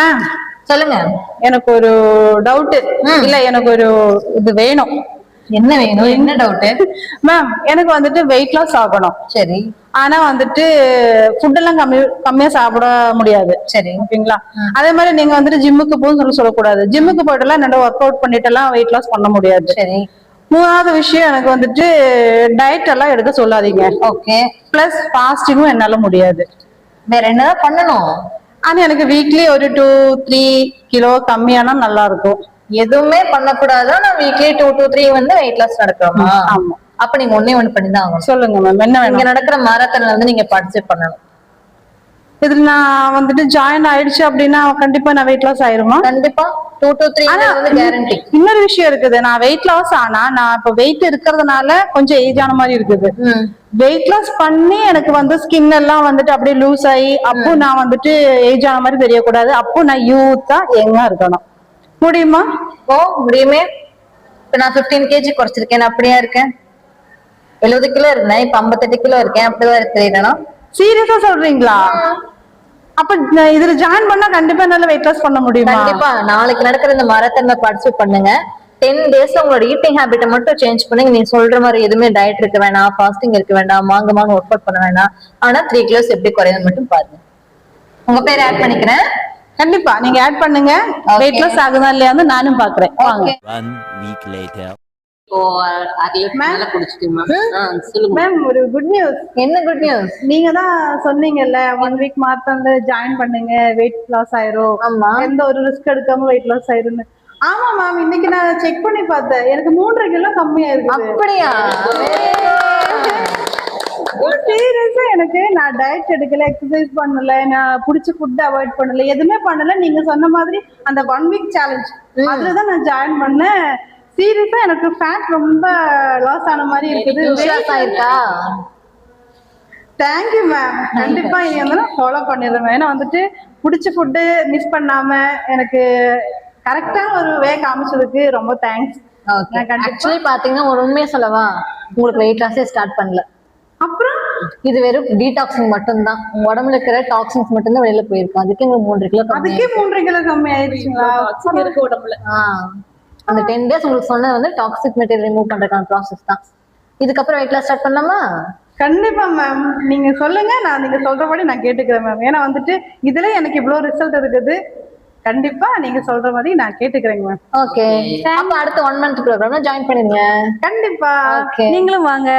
Ma'am சொல்லுங்க. எனக்கு ஒரு டவுட். இல்ல எனக்கு ஒரு இது வேணும். என்ன வேணும்? என்ன டவுட் மேம் எனக்கு வந்துட்டு வெயிட் லாஸ் ஆகணும். சரி. ஆனா வந்துட்டு ஃபுட் எல்லாம் கம்மி கம்மியா சாப்பிட முடியாது. சரி. ஓகேங்களா. அதே மாதிரி நீங்க வந்துட்டு ஜிம்முக்கு போன்னு சொல்லி சொல்லக்கூடாது. ஜிம்முக்கு போயிட்டு எல்லாம் என்னோட ஒர்க் அவுட் பண்ணிட்டு எல்லாம் வெயிட் லாஸ் பண்ண முடியாது. சரி. மூணாவது விஷயம் எனக்கு வந்துட்டு டயட் எல்லாம் எடுக்க சொல்லாதீங்க. ஓகே. பிளஸ் ஃபாஸ்டிங்கும் என்னால முடியாது. வேற என்னதான் பண்ணணும்? ஆனா எனக்கு வீக்லி ஒரு டூ த்ரீ கிலோ கம்மியானா நல்லா இருக்கும் எதுவுமே பண்ணக்கூடாதா? நான் வீக்லி டூ டூ த்ரீ வந்து வெயிட் லாஸ் நடக்கிறோமா ஆமா. அப்ப நீங்க ஒண்ணே ஒண்ணு பண்ணி தான் ஆகணும். சொல்லுங்க மேம் என்ன நடக்கிற மாரத்தன்ல வந்து நீங்க பார்ட்டிசிபேட் பண்ணணும். இதுல நான் வந்துட்டு ஜாயின் ஆயிடுச்சு அப்படின்னா கண்டிப்பா நான் வெயிட் லாஸ் ஆயிருமா? கண்டிப்பா. டூ டூ த்ரீ வந்து கேரண்டி இன்னொரு விஷயம் இருக்குது. நான் வெயிட் லாஸ் ஆனா நான் இப்ப வெயிட் இருக்கிறதுனால கொஞ்சம் ஏஜ் ஆன மாதிரி இருக்குது. வெயிட் லாஸ் பண்ணி எனக்கு வந்து ஸ்கின் எல்லாம் வந்துட்டு அப்படியே லூஸ் ஆகி அப்போ நான் வந்துட்டு ஏஜ் ஆன மாதிரி தெரியக்கூடாது. அப்போ நான் யூத்தா யங்கா இருக்கணும். முடியுமா? ஓ முடியுமே. இப்ப நான் 15 கேஜி குறைச்சிருக்கேன். அப்படியா இருக்கேன்? எழுபது கிலோ இருந்தேன். இப்ப 58 கிலோ இருக்கேன். அப்படிதான் தெரியலனா சீரியஸா சொல்றீங்களா? அப்ப இதுல ஜாயின் பண்ணா கண்டிப்பா என்னால வெயிட் லாஸ் பண்ண முடியுமா? கண்டிப்பா. நாளைக்கு நடக்கிற இந்த மரத்தன்ல பார்ட்டிசிபேட் பண்ணுங்க. டென் டேஸ்ல உங்களோட ஈட்டிங் ஹேபிட்டை மட்டும் சேஞ்ச் பண்ணுங்க. நீங்க சொல்ற மாதிரி எதுவுமே டயட் இருக்க வேணாம் ஃபாஸ்டிங் இருக்க வேண்டாம் மாங்க மாங்க ஒர்க் அவுட் பண்ண வேண்டாம் ஆனா த்ரீ கிலோஸ் எப்படி குறையுது மட்டும் பாருங்க. உங்க பேர் ஆட் பண்ணிக்கிறேன். கண்டிப்பா. நீங்க ஆட் பண்ணுங்க. வெயிட் லாஸ் ஆகுதா இல்லையான்னு நானும் பாக்குறேன். வாங்க. மேம் ஒரு குட் நியூஸ் என்ன குட் நியூஸ் நீங்க தான் சொன்னீங்கல்ல ஒன் வீக் மாத்தம்ல ஜாயின் பண்ணுங்க வெயிட் லாஸ் ஆயிரும். எந்த ஒரு ரிஸ்க் எடுக்காம வெயிட் லாஸ் ஆயிரும்னு. ஆமா மேம் இன்னைக்கு நான் செக் பண்ணி பார்த்தேன். எனக்கு மூன்றரை கிலோ கம்மியா அப்படியா? சீரியஸா எனக்கு. நான் டயட் எடுக்கல எக்ஸசைஸ் பண்ணல நான் பிடிச்ச ஃபுட் அவாய்ட் பண்ணல எதுவுமே பண்ணல. நீங்க சொன்ன மாதிரி அந்த ஒன் வீக் சேலஞ்ச் அதுலதான் நான் ஜாயின் பண்ணேன். சீரியஸா எனக்கு ஃபேட் ரொம்ப லாஸ் ஆன மாதிரி இருக்குது. விசுவாசம் ஆயிருக்கா தேங்க்யூ மேம் கண்டிப்பா இனி வந்து நான் ஃபாலோ பண்ணிடுறேன். ஏன்னா வந்துட்டு பிடிச்ச ஃபுட்டு மிஸ் பண்ணாம எனக்கு கரெக்டா ஒரு வே காமிச்சதுக்கு ரொம்ப தேங்க்ஸ் ஆக்சுவலி பாத்தீங்கன்னா ஒரு உண்மையை சொல்லவா? உங்களுக்கு வெயிட் லாஸே ஸ்டார்ட் பண்ணல. அப்புறம்? இது வெறும் டீடாக்சிங் மட்டும்தான். உங்க உடம்புல இருக்கிற டாக்ஸின்ஸ் மட்டும்தான் வெளியில போயிருக்கும். அதுக்கு மூன்று கிலோ அதுக்கே மூன்றரை கிலோ கம்மி ஆயிடுச்சுங்களா இருக்கு உடம்புல. ஆ. அந்த டென் டேஸ் உங்களுக்கு சொன்னது வந்து டாக்ஸிக் மெட்டீரியல் ரிமூவ் பண்றதுக்கான ப்ராசஸ் தான். இதுக்கப்புறம் வெயிட் லாஸ் ஸ்டார்ட் பண்ணலாமா? கண்டிப்பா மேம் நீங்க சொல்லுங்க நான் நீங்க சொல்றபடி நான் கேட்டுக்கிறேன் மேம் ஏன்னா வந்துட்டு இதுல எனக்கு இவ்வளவு ரிசல்ட் இருக்குது. கண்டிப்பா நீங்க சொல்ற மாதிரி நான் கேட்டுக்கிறேங்க மேம் ஓகே அப்ப அடுத்த ஒன் மந்த் ப்ரோக்ராம்ல ஜாயின் பண்ணிருங்க. கண்டிப்பா. நீங்களும் வாங்க.